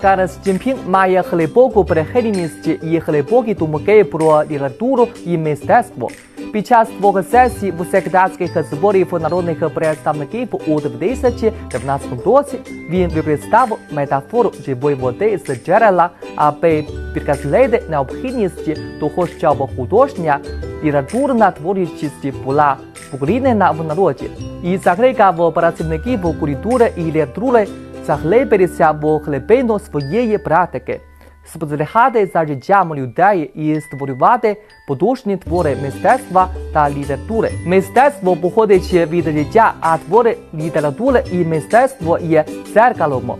Карас Цзіньпін має глибоку прихильність і глибокі думки про літературу і мистецтво. Під час двох сесій в секретарських зборів народних представників у 2019 році він використав метафору живої води з джерела, аби підкреслити необхідність того, щоб художня літературна творчість була покорінена в народі і закликав працівників культури і літератури заглибитися в глибину своєї практики, спостерігати за життям людей і створювати подушні твори мистецтва та літератури. Мистецтво походить від життя, а твори літератури і мистецтво є дзеркалом,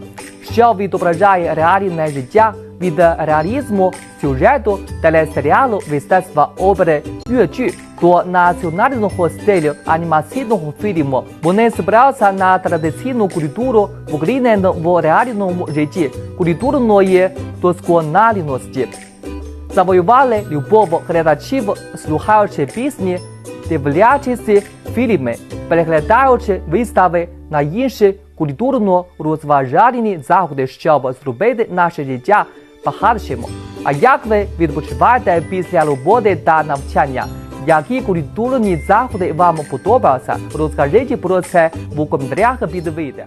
що відображає реальне життя від реалізму сюжету телесеріалу мистецтва опери «Юджі» до національного стилю анімаційного фільму. Вони збираються на традиційну культуру в Україні в реальному житті культурної досконалості. Завоювали любов глядачів, слухаючи пісні, дивлячись фільми, переглядаючи вистави на інші культурно розважальні заходи, щоб зробити наше життя багатшим. А як ви відпочиваєте після роботи та навчання? Які культурні заходи вам подобаються? Розкажіть про це в коментарях під відео.